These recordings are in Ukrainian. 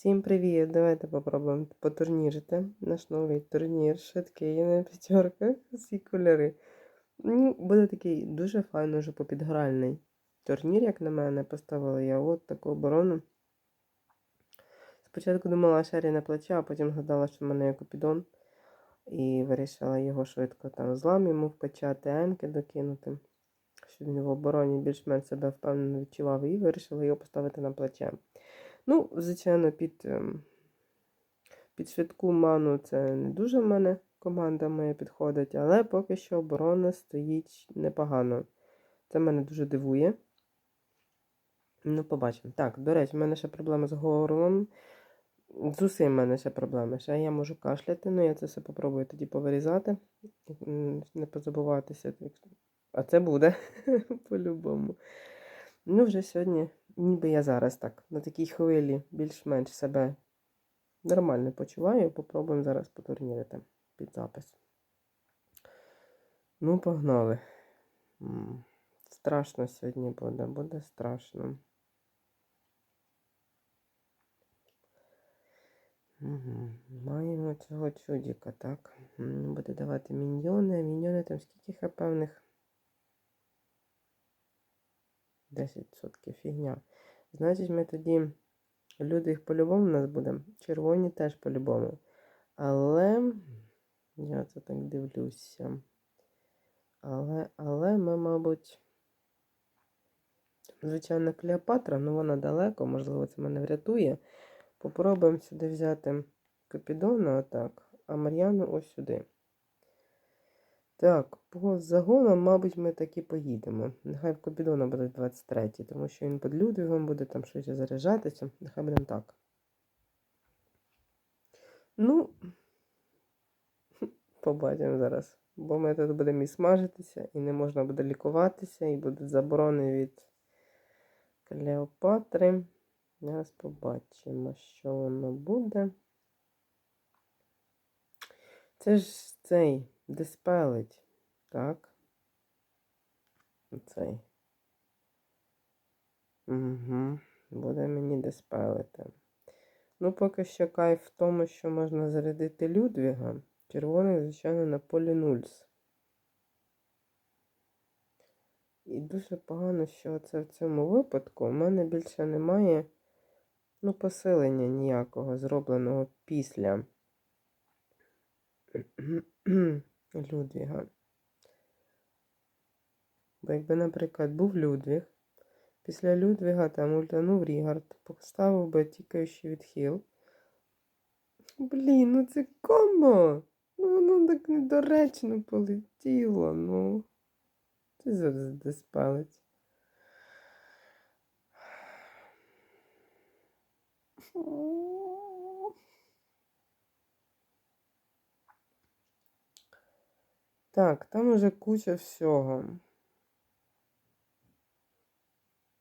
Всім привіт! Давайте попробуємо потурнірити. Наш новий турнір швидкий на п'ятерках. Всі кольори. Ну, Буде такий дуже файно вже попідгральний турнір, як на мене, поставила я от таку оборону. Спочатку думала шері на плече, а потім згадала, що в мене є купідон. І вирішила його швидко там злам йому вкачати, енки докинути, щоб він в обороні більш-менш себе впевнено відчував, і вирішила його поставити на плече. Ну, звичайно, під, ем, під швидку ману це не дуже в мене команда моя підходить, але поки що оборона стоїть непогано. Це мене дуже дивує. Ну, побачимо. Так, до речі, в мене ще проблема з горлом. З усім в мене ще проблеми. Ще я можу кашляти, ну я це все попробую тоді повирізати. Не позабуватися. А це буде по-любому. Ну, вже сьогодні, ніби я зараз так, на такій хвилі більш-менш себе нормально почуваю. Попробуємо зараз потурнірити під запис. Ну, погнали. Страшно сьогодні буде, буде страшно. Угу. Маємо цього чудіка, так? Буде давати міньйони. Міньйони там скільки хп в них? 10% фігня. Значить, ми тоді люди їх по-любому у нас будемо. Червоні теж по-любому. Але я це так дивлюся. Але, але ми, мабуть, звичайно, Клеопатра, ну вона далеко, можливо, це мене врятує. Попробуємо сюди взяти Капідона, отак, а Мар'яну ось сюди. Так, по загонам, мабуть, ми так і поїдемо. Нехай в Копідона буде 23, тому що він під Людвігом буде там щось заряджатися. Нехай будемо так. Ну, побачимо зараз. Бо ми тут будемо і смажитися, і не можна буде лікуватися, і будуть заборони від Клеопатри. Зараз побачимо, що воно буде. Це ж цей диспелить, так? Цей. Угу. Буде мені диспелити. Ну, поки що кайф в тому, що можна зарядити Людвіга. Червоний, звичайно, на полі нульс. І дуже погано, що це в цьому випадку у мене більше немає ну, посилення ніякого зробленого після Людвіга. Бо якби, наприклад, був Людвіг, після Людвіга там ультанув Рігард, поставив би тікаючий відхил. Блін, ну це комбо! Ну воно так недоречно полетіло, ну. Це зараз диспалить. Так, там уже куча всього.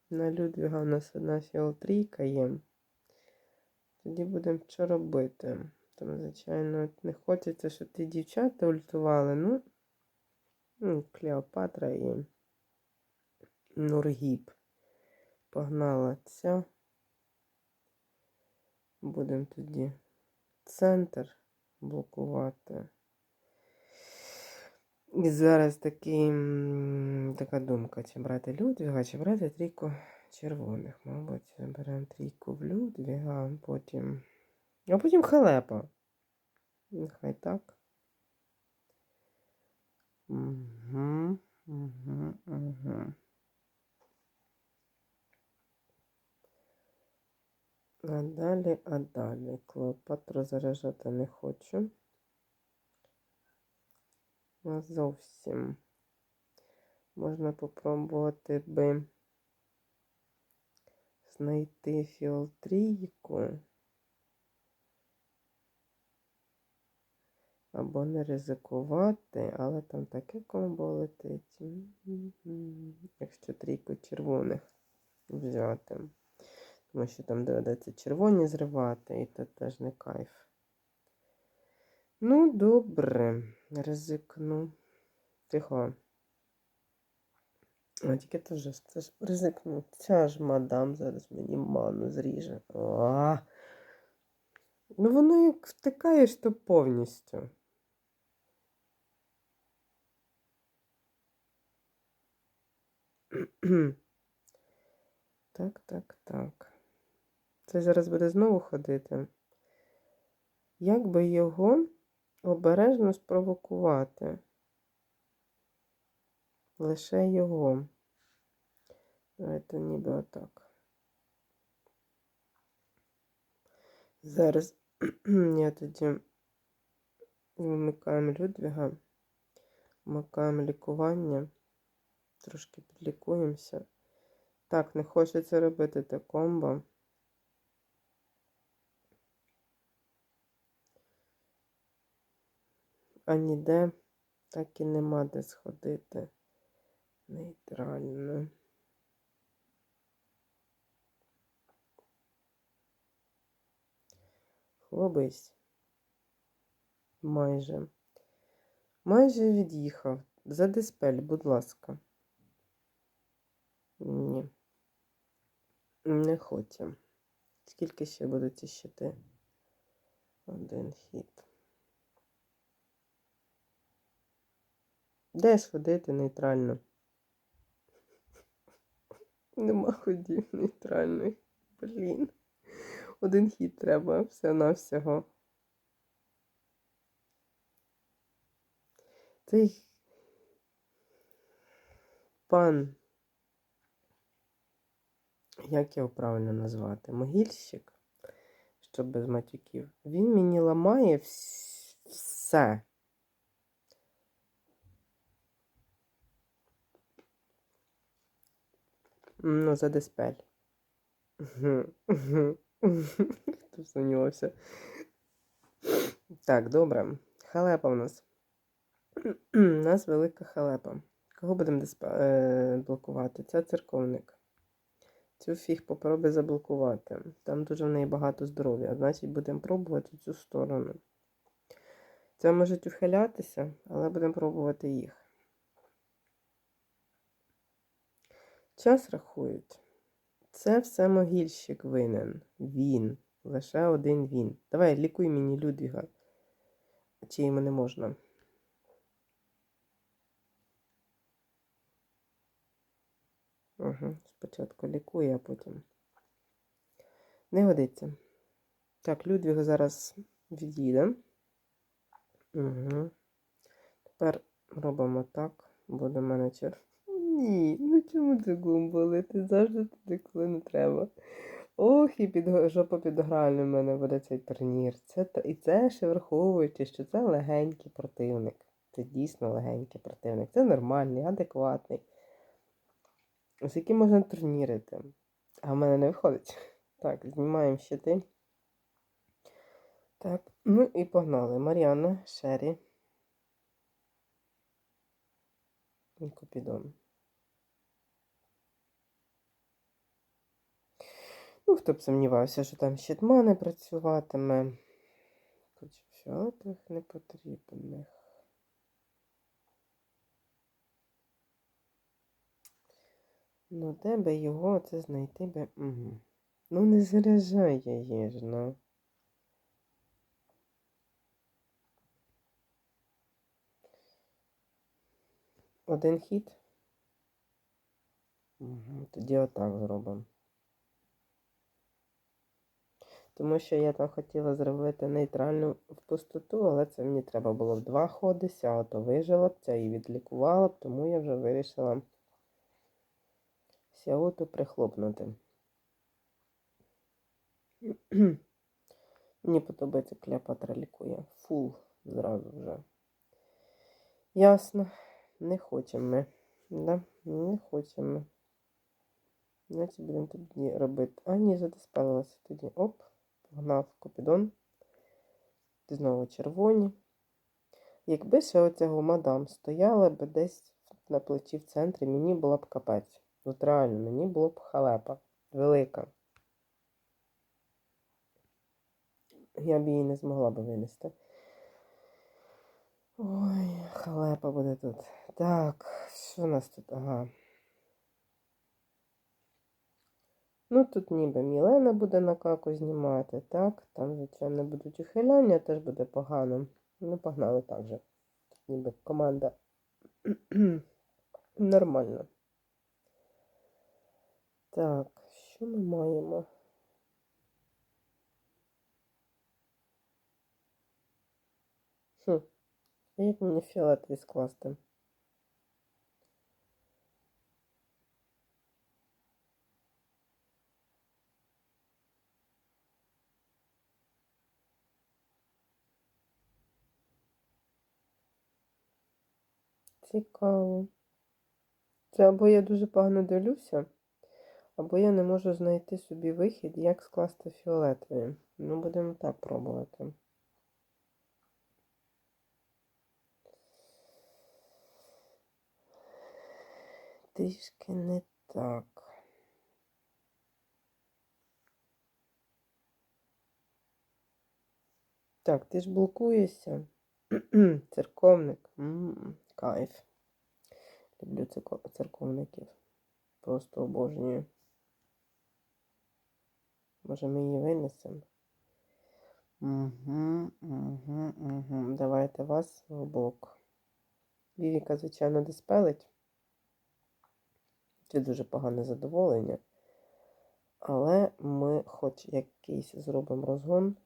На Людвіга у нас одна філ-трійка є. Тоді будемо що робити. Там, звичайно, не хочеться, щоб ті дівчата ультували, ну. ну Клеопатра і Нургіб. Погнала ця. Будемо тоді центр блокувати. І зараз такий, така думка, чи брати Людвіга, чи брати трійку червоних. Мабуть, беремо трійку в Людвіга, потім. А потім халепа. Нехай так. Угу, угу, угу. А далі, а далі. Клеопатру заряджати не хочу. А зовсім. Можна попробувати би знайти філ-трійку. Або не ризикувати, але там таке комбо летить. Якщо трійку червоних взяти. Тому що там доведеться червоні зривати, і це теж не кайф. Ну, добре, ризикну. Тихо. А тільки теж це ж ризикну. Ця ж мадам зараз мені ману зріже. А, Ну, воно як втикаєш, то повністю. Так, так, так. Це зараз буде знову ходити. Як би його обережно спровокувати? Лише його. Давайте ніби отак. Зараз я тоді вмикаємо Людвіга, вмикаємо лікування, трошки підлікуємося. Так, не хочеться робити те комбо. А ніде так і нема де сходити нейтрально. Хлобись. Майже. Майже від'їхав. За диспель, будь ласка. Ні. Не хоче. Скільки ще будуть ці щити? Один хід. Де сходити нейтрально? Нема ходів нейтральної. Блін. Один хід треба все-навсього. Цей пан, як його правильно назвати? Могильщик, щоб без матюків. Він мені ламає вс- все. Ну, за диспель. Хто сумнівався. Так, добре. Халепа у нас. У нас велика халепа. Кого будемо е, блокувати? Це церковник. Цю фіг попробуй заблокувати. Там дуже в неї багато здоров'я. Значить, будемо пробувати цю сторону. Це можуть ухилятися, але будемо пробувати їх. Час рахують. Це все могильщик винен. Він. Лише один він. Давай, лікуй мені Людвіга. Чи йому не можна? Угу. Спочатку лікує, а потім. Не годиться. Так, Людвіг зараз від'їде. Угу. Тепер робимо так. Буде менеджер. Ні, ну чому ти гумболи? Ти завжди туди, коли не треба. Ох, і під жопа підгральний в мене буде цей турнір. Це, і це ще враховуючи, що це легенький противник. Це дійсно легенький противник. Це нормальний, адекватний. З яким можна турнірити. А в мене не виходить. Так, знімаємо щити. Так, ну і погнали. Мар'яна, Шері. І Купідон. Ну, хто б сумнівався, що там щитма не працюватиме. Хоч фіолетових не потрібних. Ну, де би його це знайти би. Угу. Ну, не заряджай її ж, ну. Один хід. Угу. Тоді отак зробимо. Тому що я там хотіла зробити нейтральну пустоту, але це мені треба було в два ходи, ся то вижила б, ця і відлікувала б, тому я вже вирішила сяоту прихлопнути. Мені подобається Клеопатра лікує. Фул зразу вже. Ясно. Не хочемо ми. Да? Не хочемо ми. Значить, будемо тоді робити. А, ні, задиспалилася тоді. Оп, погнав Купідон. Знову червоні. Якби ще оцього мадам стояла б десь на плечі в центрі, мені була б капець. От реально, мені було б халепа. Велика. Я б її не змогла б винести. Ой, халепа буде тут. Так, що у нас тут? Ага. Ну, тут ніби Мілена буде на каку знімати, так? Там, звичайно, будуть ухиляння, теж буде погано. Ну, погнали так же. Тут ніби команда нормально. Так, що ми маємо? Хм. Як мені фіолетові скласти? Цікаво. Це або я дуже погано дивлюся, або я не можу знайти собі вихід, як скласти фіолетові. Ну, будемо так пробувати. Трішки не так. Так, ти ж блокуєшся. Церковник. Кайф. Люблю церковників. Просто обожнюю. Може, ми її винесемо? Угу, угу, угу. Давайте вас в бок. Вівіка, звичайно, диспелить. Це дуже погане задоволення. Але ми хоч якийсь зробимо розгон.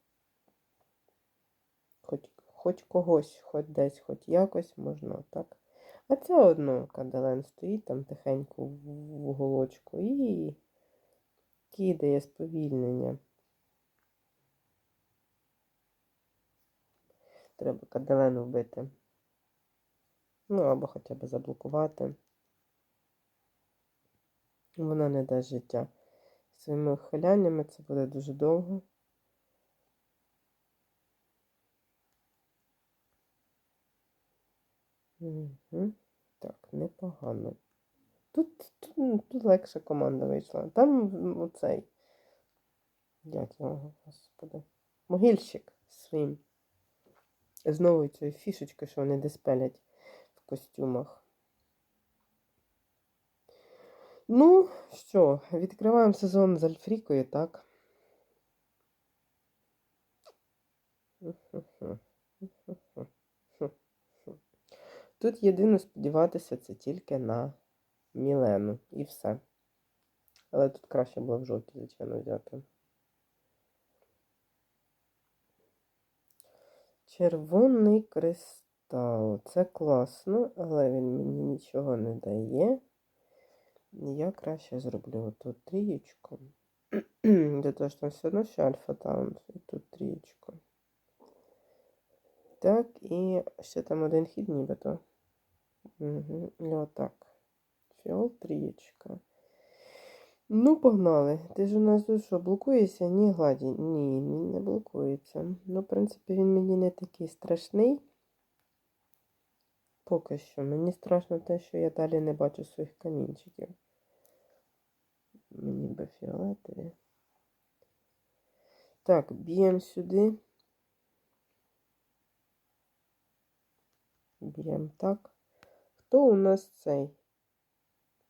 Хоч, хоч когось, хоч десь, хоч якось можна, так? А це одно Каделен стоїть там тихенько в уголочку і кидає сповільнення. Треба Каделен вбити. Ну, або хоча б заблокувати. Вона не дасть життя. Своїми ухиляннями це буде дуже довго. Угу. Так, непогано. Тут, тут, ну, тут легша команда вийшла. Там оцей. Як його, господи. Могильщик своїм. Знову цією фішечкою, що вони диспелять в костюмах. Ну, що, відкриваємо сезон з Альфрікою, так? Тут єдине сподіватися це тільки на Мілену і все. Але тут краще було в жовтій, звичайно, взяти. Червоний кристал. Це класно, але він мені нічого не дає. Я краще зроблю тут трієчку. Для того, що там все одно ще альфа таунт. І тут трієчку. Так, і ще там один хід нібито. Угу. Отак. Фіол трієчка. Ну, погнали. Ти ж у нас що, блокуєшся? Ні, гладі. Ні, він не блокується. Ну, в принципі, він мені не такий страшний. Поки що. Мені страшно те, що я далі не бачу своїх камінчиків. Мені би фіолетові. Так, б'ємо сюди. Б'ємо так. Хто у нас цей?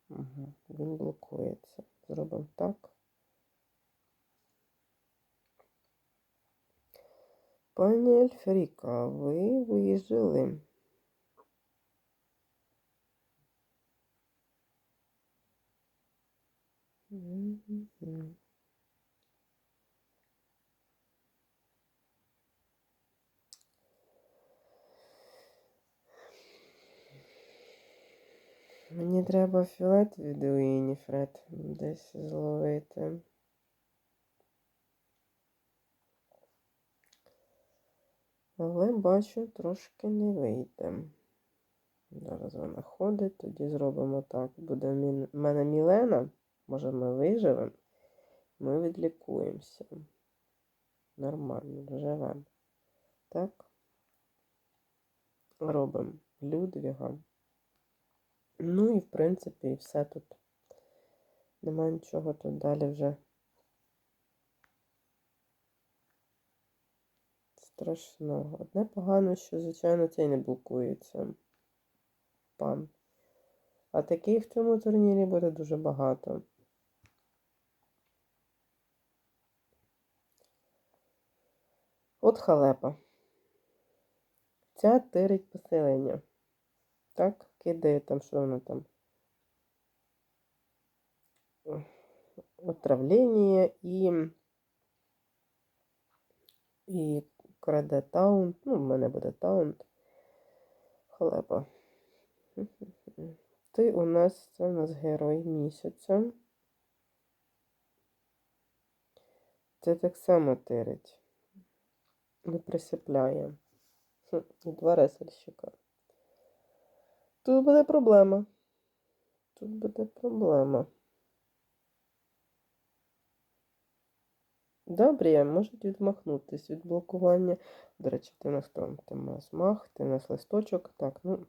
Угу, він блокується. Зробимо так. Пані Ельфріка, ви вижили. Мгм. Треба фіолет від Уініфред десь зловити. Але бачу, трошки не вийде. Зараз вона ходить, тоді зробимо так. Буде в мене Мілена. Може ми виживемо. Ми відлікуємося. Нормально, живемо. Так. Робимо Людвіга. Ну і, в принципі, і все тут. Нема нічого тут далі вже страшного. Одне погано, що, звичайно, цей не блокується. Пан. А таких в цьому турнірі буде дуже багато. От халепа. Ця тирить поселення. Так? Кидає там, що воно там. Отравлення і. І краде таунт. Ну, в мене буде таунт. Халепа. Ти у нас, це у нас герой місяця. Це так само тирить. Не присипляє. І два ресельщика. Тут буде проблема. Тут буде проблема. Добре, можуть відмахнутись від блокування. До речі, ти нас там ти нас мах, ти нас листочок. Так, ну.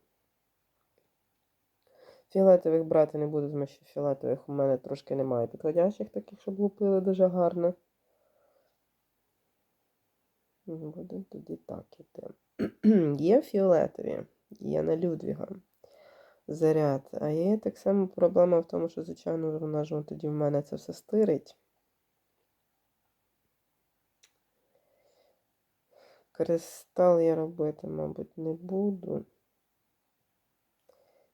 Фіолетових брати не буду, тому що фіолетових у мене трошки немає підходящих таких, щоб лупили дуже гарно. Буде тоді так іти. Є фіолетові, є на Людвіга заряд. А є так само проблема в тому, що, звичайно, вона ж тоді в мене це все стирить. Кристал я робити, мабуть, не буду.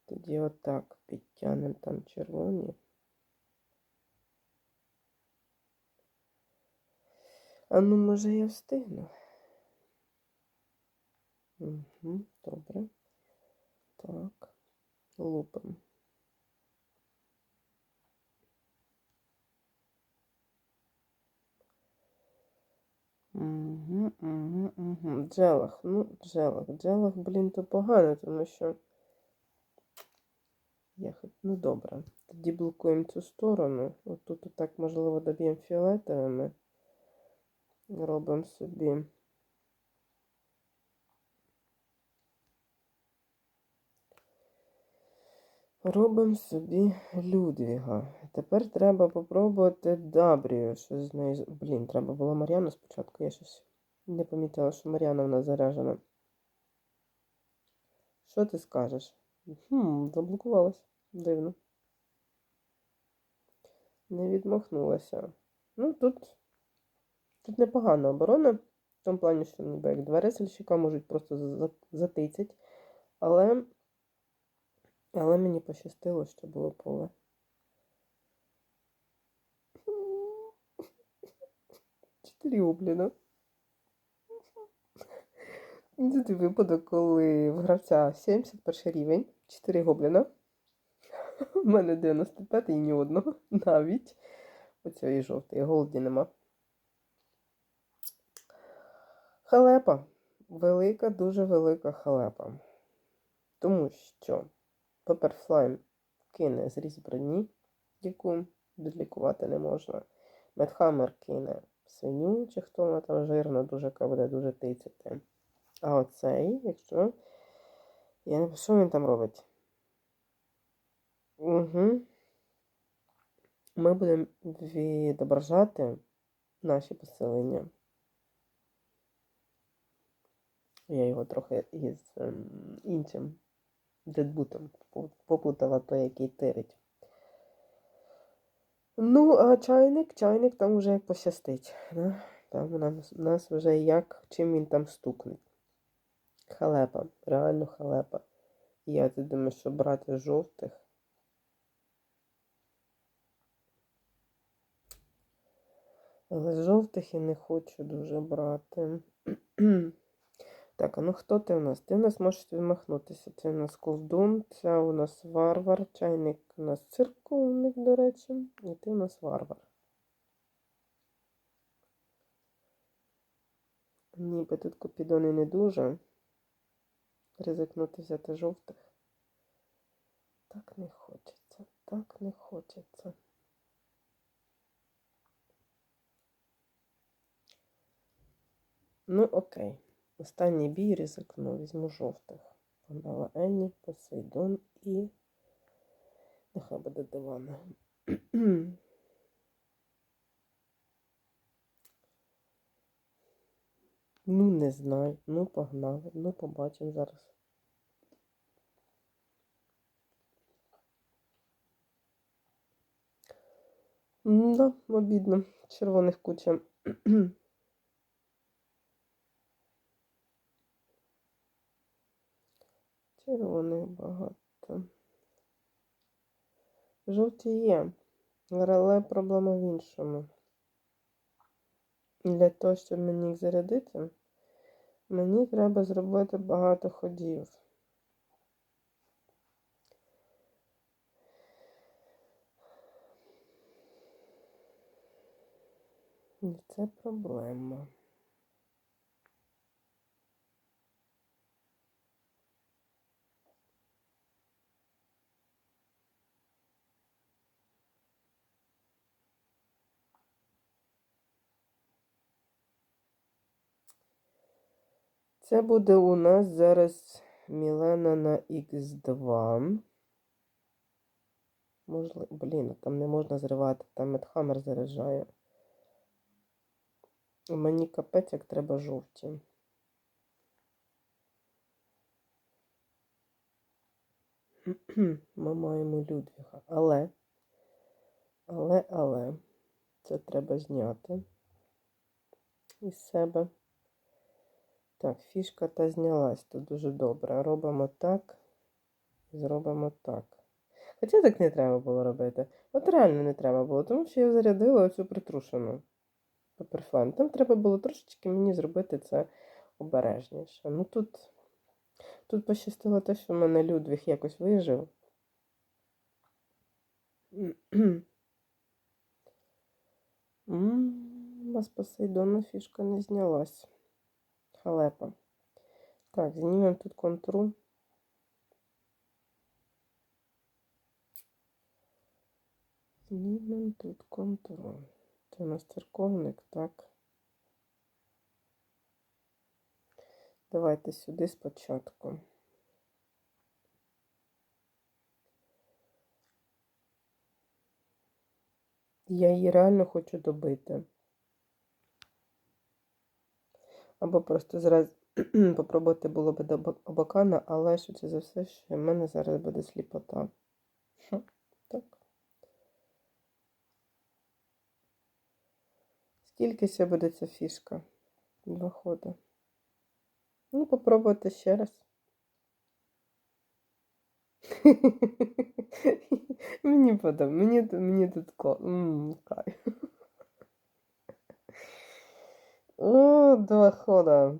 Тоді отак підтягнемо там червоні. А ну, може, я встигну. Угу, добре. Так, лупимо. Угу, угу, угу. Джелах. Ну, джелах. Джелах, блін, то погано, тому що. Я хоч... Ну, добре. Тоді блокуємо цю сторону. Отут отак, можливо, доб'ємо фіолетовими. Робимо собі. Робимо собі Людвіга. Тепер треба попробувати Дабрію. Що з нею. Блін, треба було Мар'яну спочатку. Я щось не помітила, що Мар'яна в нас заряжена. Що ти скажеш? Хм, заблокувалась. Дивно. Не відмахнулася. Ну, тут тут непогана оборона. В тому плані, що ніби як два ресельщика можуть просто затицять. Але. Але мені пощастило, що було поле. Чотири обліна. Це той випадок, коли в гравця 71 рівень, 4 гобліна. У мене 95 і ні одного. Навіть оцієї жовтої голді нема. Халепа. Велика, дуже велика халепа. Тому що Пеперфлайм кине зріз броні, яку відлікувати не можна. Медхаммер кине свиню, чи хто вона там жирна, дуже яка буде дуже тицяти. А оцей, якщо. Я не що він там робить? Угу. Ми будемо відображати наші поселення. Я його трохи із ем, іншим дедбутом попутала той, який тирить. Ну, а чайник, чайник там вже як пощастить. Да? Там у нас, вже як, чим він там стукне. Халепа, реально халепа. Я тут думаю, що брати жовтих. Але жовтих я не хочу дуже брати. Так, а ну хто ти у нас? Ти у нас можеш відмахнутися. Це у нас колдун, це у нас варвар, чайник у нас церковник, до речі, і ти у нас варвар. Ніби тут купідони не дуже. Ризикнути взяти жовтих. Так не хочеться, так не хочеться. Ну, окей. Останній бій ризикну, візьму жовтих. Пандала Енні, Посейдон і. Нехай буде дивана. ну, не знаю. Ну, погнали. Ну, побачимо зараз. Да, обідно. Червоних куча. Червоних багато. Жовті є, але проблема в іншому. Для того, щоб мені їх зарядити, мені треба зробити багато ходів. Це проблема. Це буде у нас зараз Мілена на Х2. Можливо, блін, там не можна зривати, там медхаммер заряджає. Мені капець, як треба жовті. Ми маємо Людвіга. Але, але, але, це треба зняти із себе. Так, фішка та знялась, то дуже добре. Робимо так зробимо так. Хоча так не треба було робити. От реально не треба було, тому що я зарядила оцю притрушену паперфлейм. Там треба було трошечки мені зробити це обережніше. Ну тут, тут пощастило те, що в мене Людвіг якось вижив. У вас Посейдона фішка не знялась. Халепа. Так, знімемо тут контуру. Знімемо тут контуру. Це у нас церковник, так. Давайте сюди спочатку. Я її реально хочу добити. Або просто зараз попробувати було б до Абакана, але швидше за все, що в мене зараз буде сліпота. Так. Скільки ще буде ця фішка? Два ходи. Ну, попробувати ще раз. мені подобається. Мені, тут. Кайф. О, два хода.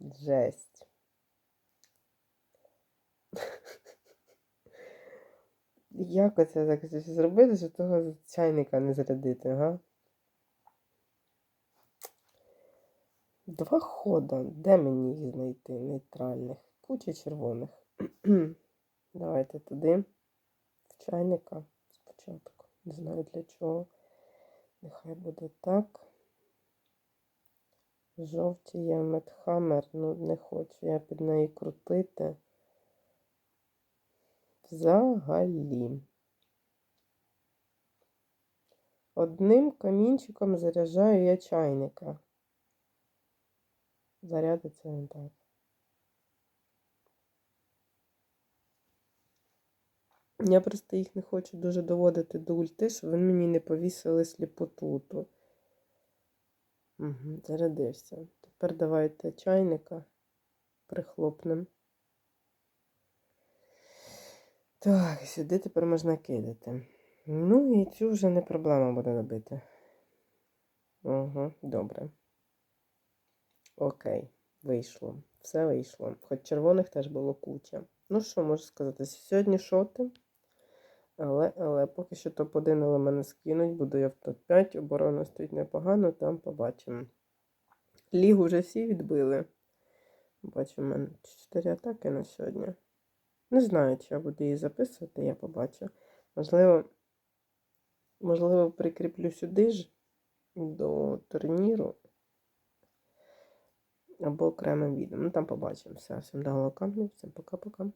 Жесть. Як оце так зробити, щоб того чайника не зарядити, га? Два хода. Де мені їх знайти? Нейтральних. Куча червоних. Давайте туди. В чайника спочатку. Не знаю для чого. Нехай буде так. Жовті є медхаммер, ну не хочу я під неї крутити. Взагалі. Одним камінчиком заряджаю я чайника. Зарядиться він так. Я просто їх не хочу дуже доводити до ульти, щоб вони мені не повісили сліпоту. ту. Угу, зарядився. Тепер давайте чайника прихлопнем. Так, сюди тепер можна кидати. Ну і цю вже не проблема буде добити. Угу, добре. Окей, вийшло. Все вийшло. Хоч червоних теж було куча. Ну що можу сказати? Сьогодні шоти. Але, але поки що топ-1 але мене скинуть, буду я в топ-5. Оборона стоїть непогано, там побачимо. Лігу вже всі відбили. Бачу, в мене 4 атаки на сьогодні. Не знаю, чи я буду її записувати, я побачу. Можливо, можливо, прикріплю сюди ж до турніру. Або окремим відео. Ну там побачимо. Все, всім дало камню, всім пока-пока.